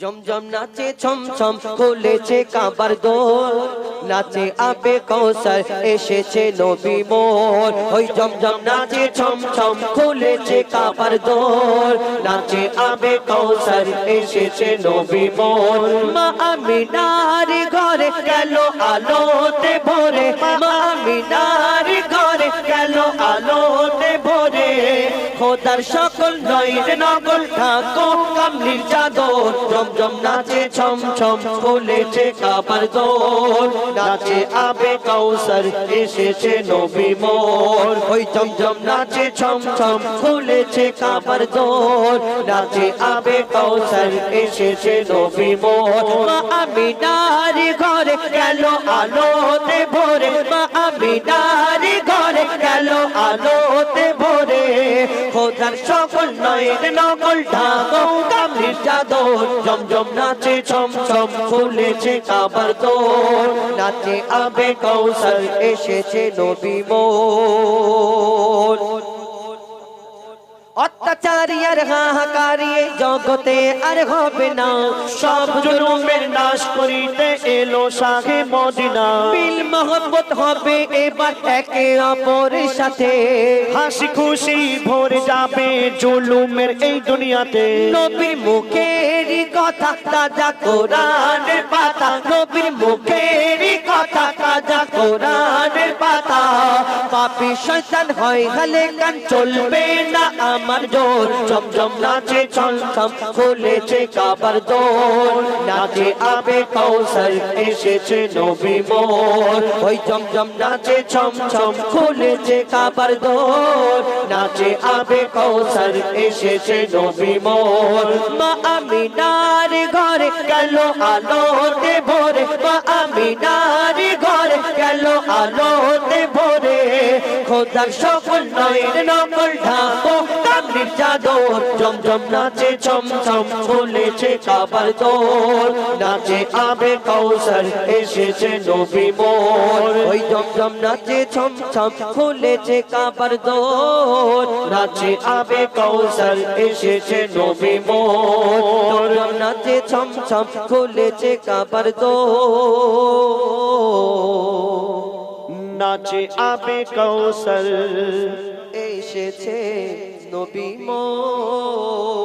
জমজম নাচে ছম ছম খুলেছে কাবার দোর নাচে আবে কৌসার এসেছে নবী মোর। ওই জমজম নাচে ছম ছম খুলেছে কাবার দোর নাচে আবে কৌসার এসেছে নবী মোর। মা আমিনার ঘরে গেল আলোতে ভরে। মা আমিনার খোদার সকল নইর নকল ঠাকো কামলির চাদর। জমজম নাচে ছম ছম খুলেছে কাবার দোর নাচে আবে কৌসর এসেছে নবী মোর। ওই জমজম নাচে ছম ছম খুলেছে কাবার দোর নাচে আবে কৌসর এসেছে নবী মোর। মা আমিনার ঘরে গেল আলোতে ভোরে। মা আমিনার ঘরে খোদার সকল নয়ের নকল ঢাকো কামলির চাদর, জমজম নাচে ছম ফুলেছে কাবার দোর নাচে আবে কৌশল এসেছে নবী মোর। অত্যাচারী আর জগতে আর হবে না। সব জুলুমের নাশ করিতে এলো শাহে মদিনা। বিল মোহব্বত হবে এবার একে অপরের সাথে। হাসি খুশি ভরে যাবে জুলুমের এই দুনিয়াতে। নবীর মুখের কথা, তাজা কোরআনের পাতা। নবীর মুখের কথা তাজা কোরআনের পাতা। পাপি শয়তান হয় হালে কান, চলবে না আমার জোর। চমচম নাচে ছমছম খুলেছে কাবার দোর। নাচে আবে কৌশল এসেছে নবী মোর। ওই চমচম নাচে ছমছম খুলেছে কাবার দোর। নাচে আবে কৌশল এসেছে নবী মোর। মা আমিনার ঘরে গেল আলোতে ভোরে। মা আমিনার গেল আলোতে ভোরে খোদার সকল নয়ের ঢাকো নাচে খুলেছে কাবার দোর নাচে আবে কৌশল এসেছে নবী মোর। ওই জমজম নাচে ছম খুলেছে কাবার দোর নাচে আবে কৌশল এসেছে নবী মোর। নাচে ছম খুলেছে কাবার দোর নাচে আবে কৌশল এসেছে নবী মোর